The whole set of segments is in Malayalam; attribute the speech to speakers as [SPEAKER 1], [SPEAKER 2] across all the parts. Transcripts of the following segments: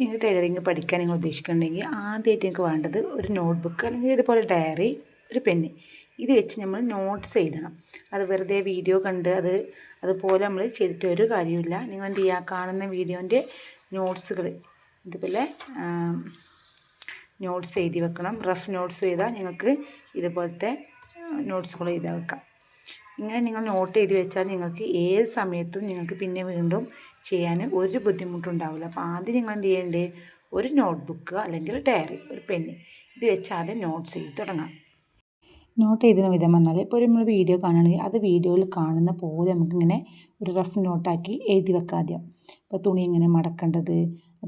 [SPEAKER 1] നിങ്ങൾ ടൈലറിങ് പഠിക്കാൻ നിങ്ങൾ ഉദ്ദേശിക്കുന്നുണ്ടെങ്കിൽ ആദ്യമായിട്ട് നിങ്ങൾക്ക് വേണ്ടത് ഒരു നോട്ട്ബുക്ക് അല്ലെങ്കിൽ ഇതുപോലെ ഡയറി ഒരു പെന്ന് ഇത് വെച്ച് നമ്മൾ നോട്ട്സ് എഴുതണം. അത് വെറുതെ വീഡിയോ കണ്ട് അത് അതുപോലെ നമ്മൾ ചെയ്തിട്ട് ഒരു കാര്യമില്ല നിങ്ങൾ എന്ത് ചെയ്യുക? കാണുന്ന വീഡിയോന്റെ നോട്ട്സുകൾ ഇതുപോലെ നോട്ട്സ് എഴുതി വെക്കണം. റഫ് നോട്ട്സ് ചെയ്താൽ നിങ്ങൾക്ക് ഇതുപോലത്തെ നോട്ട്സുകൾ എഴുതി വെക്കാം. ഇങ്ങനെ നിങ്ങൾ നോട്ട് ചെയ്ത് വെച്ചാൽ നിങ്ങൾക്ക് ഏത് സമയത്തും നിങ്ങൾക്ക് പിന്നെ വീണ്ടും ചെയ്യാൻ ഒരു ബുദ്ധിമുട്ടുണ്ടാവില്ല. അപ്പോൾ ആദ്യം നിങ്ങൾ എന്ത് ചെയ്യേണ്ടത് ഒരു നോട്ട്ബുക്ക് അല്ലെങ്കിൽ ഡയറി ഒരു പെന്ന് ഇത് വെച്ച് ആദ്യം നോട്ട്സ് ചെയ്ത് തുടങ്ങാം. നോട്ട് എഴുതുന്ന വിധം പറഞ്ഞാൽ ഇപ്പോൾ നമ്മൾ വീഡിയോ കാണുകയാണെങ്കിൽ അത് വീഡിയോയിൽ കാണുന്ന പോലെ നമുക്കിങ്ങനെ ഒരു റഫ് നോട്ടാക്കി എഴുതി വെക്കാം ആദ്യം. അപ്പോൾ തുണി എങ്ങനെ മടക്കേണ്ടത്?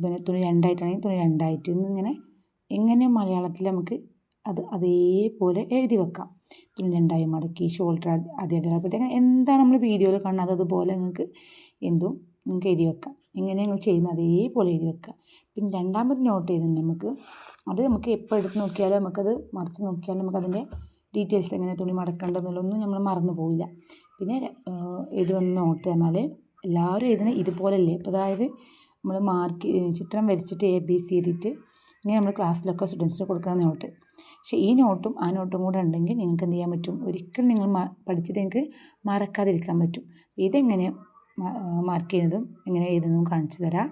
[SPEAKER 1] പിന്നെ തുണി രണ്ടായിട്ടാണെങ്കിൽ തുണി രണ്ടായിട്ട് ഇങ്ങനെ എങ്ങനെ മലയാളത്തിൽ നമുക്ക് അത് അതേപോലെ എഴുതി വെക്കാം. തുണി രണ്ടായി മടക്കി ഷോൾഡർ അതേ അപ്പോഴത്തേക്ക് എന്താണ് നമ്മൾ വീഡിയോയിൽ കാണുന്നത്? അതുപോലെ നിങ്ങൾക്ക് എന്തും നിങ്ങൾക്ക് എഴുതി വെക്കാം. എങ്ങനെ നിങ്ങൾ ചെയ്യുന്നത്? അതേപോലെ എഴുതി വെക്കുക. പിന്നെ രണ്ടാമത് നോട്ട് ചെയ്തിട്ട് നമുക്ക് അത് നമുക്ക് എപ്പോൾ എടുത്ത് നോക്കിയാലും നമുക്കത് മറിച്ച് നോക്കിയാലും നമുക്കതിന്റെ ഡീറ്റെയിൽസ് എങ്ങനെ തുണി മടക്കേണ്ടതെന്നുള്ളതൊന്നും നമ്മൾ മറന്നു പോവില്ല. പിന്നെ ഇത് വന്ന് നോട്ട് തന്നാൽ എല്ലാവരും എഴുതുന്നത് ഇതുപോലല്ലേ? അപ്പോൾ അതായത് നമ്മൾ മാർക്ക് ചിത്രം വരച്ചിട്ട് എ ബി സി എഴുതിയിട്ട് ഇങ്ങനെ നമ്മൾ ക്ലാസ്സിലൊക്കെ സ്റ്റുഡൻസിന് കൊടുക്കുന്ന നോട്ട് പക്ഷേ ഈ നോട്ടും ആ നോട്ടും കൂടെ ഉണ്ടെങ്കിൽ നിങ്ങൾക്ക് എന്ത് ചെയ്യാൻ പറ്റും? ഒരിക്കലും നിങ്ങൾ പഠിച്ചത് നിങ്ങൾക്ക് മറക്കാതിരിക്കാൻ പറ്റും. ഇതെങ്ങനെ മാർക്ക് ചെയ്യുന്നതും എങ്ങനെ എഴുതുന്നതും കാണിച്ചു തരാം.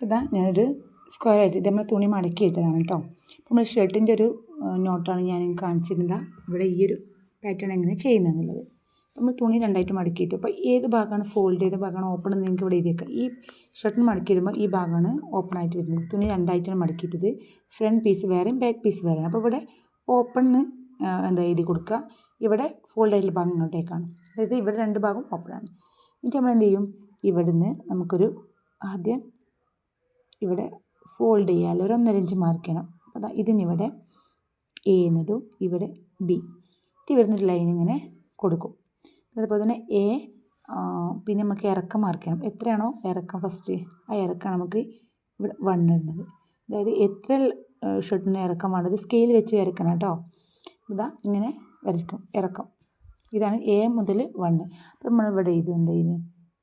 [SPEAKER 1] ഇതാ ഞാനൊരു സ്ക്വയർ ആയിട്ട് ഇത് നമ്മൾ തുണി മടക്കി ഇട്ടതാണ് കേട്ടോ. അപ്പോൾ നമ്മൾ ഷർട്ടിന്റെ ഒരു നോട്ടാണ് ഞാൻ കാണിച്ചിരുന്നത്. ഇവിടെ ഈ ഒരു പാറ്റേൺ എങ്ങനെ ചെയ്യുന്നതെന്നുള്ളത്. നമ്മൾ തുണി രണ്ടായിട്ട് മടക്കിയിട്ട് അപ്പോൾ ഏത് ഭാഗമാണ് ഫോൾഡ് ചെയ്ത ഭാഗമാണ് ഓപ്പൺ എന്ന് നിങ്ങൾക്ക് ഇവിടെ എഴുതിയേക്കാം. ഈ ഷർട്ടിന് മടക്കിയിടുമ്പോൾ ഈ ഭാഗമാണ് ഓപ്പൺ ആയിട്ട് വരുന്നത്. തുണി രണ്ടായിട്ടാണ് മടക്കിയിട്ടത്. ഫ്രണ്ട് പീസ് വേറെയും ബാക്ക് പീസ് വേറെയാണ്. അപ്പോൾ ഇവിടെ ഓപ്പൺ എന്താ എഴുതി കൊടുക്കുക. ഇവിടെ ഫോൾഡ് ആയിട്ടുള്ള ഭാഗം ഇങ്ങോട്ടേക്കാണ്. അതായത് ഇവിടെ രണ്ട് ഭാഗം ഓപ്പണാണ് എന്നിട്ട് നമ്മൾ എന്ത് ചെയ്യും? ഇവിടുന്ന് നമുക്കൊരു ആദ്യം ഇവിടെ ഫോൾഡ് ചെയ്യാമല്ലോ ഒരു ഒന്നര ഇഞ്ച് മാർക്ക് ചെയ്യണം. അതാ ഇതിനിവിടെ എ എന്നതും ഇവിടെ ബി ഇവിടുന്ന് ഒരു ലൈൻ ഇങ്ങനെ കൊടുക്കും. അതുപോലെ തന്നെ എ പിന്നെ നമുക്ക് ഇറക്കം മാർക്ക് ചെയ്യണം. എത്രയാണോ ഇറക്കം ഫസ്റ്റ് ആ ഇറക്കമാണ് നമുക്ക് ഇവിടെ വൺ ഇടുന്നത്. അതായത് എത്ര ഷർട്ടിന് ഇറക്കം വേണ്ടത് സ്കെയിൽ വെച്ച് വരക്കണം കേട്ടോ. ഇതാ ഇങ്ങനെ വരയ്ക്കും. ഇറക്കം. ഇതാണ് എ മുതൽ വണ്ണ് അപ്പം നമ്മളിവിടെ ഇത് എന്താ ചെയ്യുന്നു?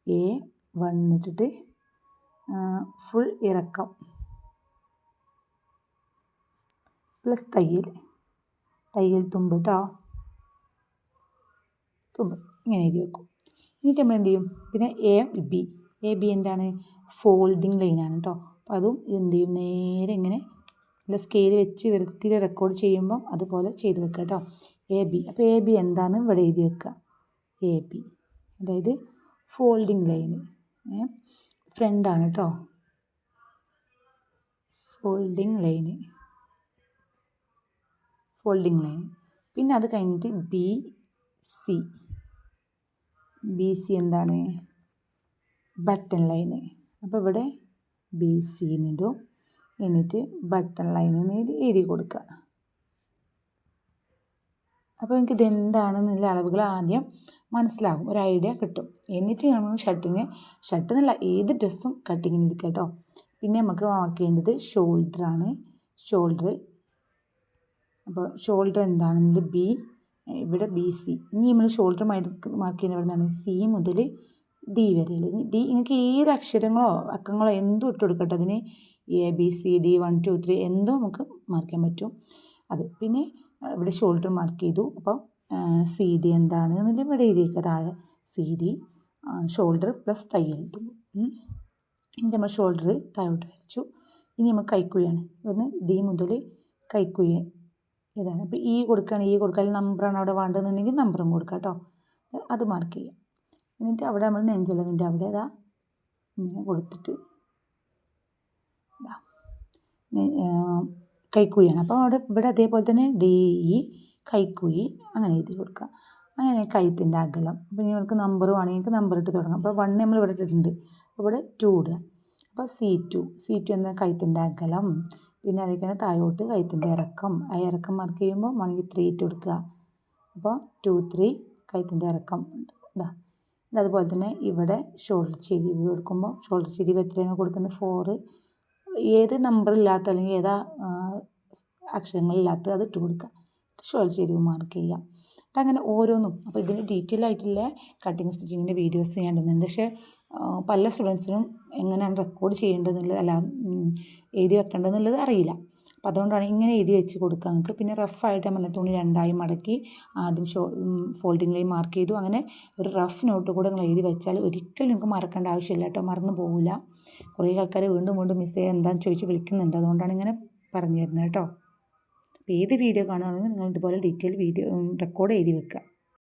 [SPEAKER 1] എ വൺ ഇട്ടിട്ട് ഫുൾ ഇറക്കം. പ്ലസ് തയ്യൽ. തയ്യൽ തുമ്പ് കേട്ടോ തുമ്പ്. ഇങ്ങനെ എഴുതി വെക്കും. എന്നിട്ട് നമ്മൾ എന്ത് ചെയ്യും? പിന്നെ എ ബി എ ബി എന്താണ്? ഫോൾഡിങ് ലൈനാണ് കേട്ടോ അപ്പോൾ അതും എന്ത് ചെയ്യും? നേരെ ഇങ്ങനെ നല്ല സ്കെയിൽ വെച്ച് വൃത്തിയിൽ റെക്കോർഡ് ചെയ്യുമ്പം അതുപോലെ ചെയ്ത് വെക്കുക കേട്ടോ എ ബി അപ്പോൾ എ ബി എന്താണെന്ന് ഇവിടെ എഴുതി വെക്കുക. എ ബി അതായത് ഫോൾഡിങ് ലൈൻ ഫ്രണ്ടാണ് കേട്ടോ ഫോൾഡിങ് ലൈന് ഫോൾഡിങ് ലൈൻ പിന്നെ അത് കഴിഞ്ഞിട്ട് ബി സി ബി സി എന്താണ്? ബട്ടൺ ലൈന് അപ്പോൾ ഇവിടെ ബി സി എന്നിടും എന്നിട്ട് ബട്ടൺ ലൈൻ എഴുതി കൊടുക്കുക അപ്പോൾ എനിക്ക് ഇതെന്താണെന്നുള്ള അളവുകൾ ആദ്യം മനസ്സിലാകും. ഒരു ഐഡിയ കിട്ടും. എന്നിട്ട് നമ്മൾ ഷർട്ടിന് ഷർട്ട് എന്നല്ല ഏത് ഡ്രസ്സും കട്ടിങ്ങിന് ഇരിക്കുക കേട്ടോ പിന്നെ നമുക്ക് മാർക്ക് ചെയ്യേണ്ടത് ഷോൾഡറാണ് ഷോൾഡർ അപ്പോൾ ഷോൾഡർ എന്താണെന്നുള്ളത് ബി ഇവിടെ ബി സി ഇനി നമ്മൾ ഷോൾഡർ മാർക്ക് ചെയ്യുന്ന ഇവിടെ നിന്നാണ് സി മുതൽ ഡി വരെ അല്ലെങ്കിൽ ഡി നിങ്ങൾക്ക് ഏത് അക്ഷരങ്ങളോ അക്കങ്ങളോ എന്തും ഇട്ട് കൊടുക്കട്ടെ അതിന്? A B C D one two three എന്തോ നമുക്ക് മാർക്ക് ചെയ്യാൻ പറ്റും. അത് പിന്നെ ഇവിടെ ഷോൾഡർ മാർക്ക് ചെയ്തു. അപ്പം സി ഡി എന്താണ് എന്നിട്ട് ഇവിടെ എഴുതിയേക്കുക താഴെ. സി ഡി ഷോൾഡർ പ്ലസ് തയ്യൽ ഇനി നമ്മൾ ഷോൾഡർ താഴോട്ട് വരച്ചു. ഇനി നമ്മൾ കൈക്കുഴിയാണ്. ഇവിടുന്ന് ഡി മുതൽ കൈക്കുഴി ഇതാണ്. അപ്പോൾ ഈ കൊടുക്കുകയാണ് ഈ അല്ലെങ്കിൽ നമ്പറാണ് അവിടെ വേണ്ടതെന്നുണ്ടെങ്കിൽ നമ്പറും കൊടുക്കുക കേട്ടോ. അത് മാർക്ക് ചെയ്യാം. എന്നിട്ട് അവിടെ നമ്മൾ നെഞ്ചളവിന്റെ അവിടെ ഇതാ ഇങ്ങനെ കൊടുത്തിട്ട് കൈക്കുഴിയാണ്. അപ്പോൾ അവിടെ ഇവിടെ അതേപോലെ തന്നെ ഡി ഇ കൈക്കുഴി അങ്ങനെ എഴുതി കൊടുക്കുക. അങ്ങനെ കൈത്തിന്റെ അകലം. അപ്പോൾ നിങ്ങൾക്ക് നമ്പർ വേണമെങ്കിൽ നമ്പർ ഇട്ട് തുടങ്ങാം. അപ്പോൾ വൺ നമ്മൾ ഇവിടെ ഇട്ടിട്ടുണ്ട്. ഇവിടെ ടു ഇടുക. അപ്പോൾ സി ടു സി ടു എന്ന കൈത്തിന്റെ അകലം. പിന്നെ അതേക്കാണ് താഴോട്ട് കൈത്തിന്റെ ഇറക്കം. ആ ഇറക്കം മാർക്ക് ചെയ്യുമ്പോൾ മണിക്ക് ത്രീ ഇട്ട് കൊടുക്കുക. അപ്പോൾ ടു ത്രീ കൈത്തിന്റെ ഇറക്കം. ഇതാ അതുപോലെ തന്നെ ഇവിടെ ഷോൾഡർ ചെരിവ് കൊടുക്കുമ്പോൾ ഷോൾഡർ ചെരിവ് എത്രയാണ് കൊടുക്കുന്നത്. ഫോറ് ഏത് നമ്പർ ഇല്ലാത്ത അല്ലെങ്കിൽ ഏതാ അക്ഷരങ്ങളില്ലാത്ത അത് ഇട്ട് കൊടുക്കുക. ഷോൾഡർ ചെരിവ് മാർക്ക് ചെയ്യാം അങ്ങനെ ഓരോന്നും. അപ്പോൾ ഇതിന് ഡീറ്റെയിൽ ആയിട്ടുള്ള കട്ടിങ് സ്റ്റിച്ചിങ്ങിന്റെ വീഡിയോസ് ഞാൻ ഇടുന്നുണ്ട്. പക്ഷേ പല സ്റ്റുഡൻസിനും എങ്ങനെയാണ് റെക്കോർഡ് ചെയ്യേണ്ടതെന്നുള്ളത് അല്ല എഴുതി വെക്കേണ്ടതെന്നുള്ളത് അറിയില്ല. അപ്പം അതുകൊണ്ടാണ് ഇങ്ങനെ എഴുതി വെച്ച് കൊടുക്കുക. നിങ്ങൾക്ക് പിന്നെ റഫായിട്ട് നമ്മൾ തുണി രണ്ടായി മടക്കി ആദ്യം ഷോ ഫോൾഡിംഗ് ലൈൻ മാർക്ക് ചെയ്തു. അങ്ങനെ ഒരു റഫ് നോട്ട് കൂടെ നിങ്ങൾ എഴുതി വെച്ചാൽ ഒരിക്കലും നിങ്ങൾക്ക് മറക്കേണ്ട ആവശ്യമില്ല കേട്ടോ. മറന്നു പോകില്ല കുറേ ആൾക്കാർ വീണ്ടും വീണ്ടും മിസ് ചെയ്യുക എന്താണെന്ന് ചോദിച്ച് വിളിക്കുന്നുണ്ട്. അതുകൊണ്ടാണ് ഇങ്ങനെ പറഞ്ഞു തരുന്നത് കേട്ടോ. അപ്പോൾ ഏത് വീഡിയോ കാണുകയാണെങ്കിലും നിങ്ങൾ ഇതുപോലെ ഡീറ്റെയിൽ വീഡിയോ റെക്കോർഡ് എഴുതി വെക്കുക.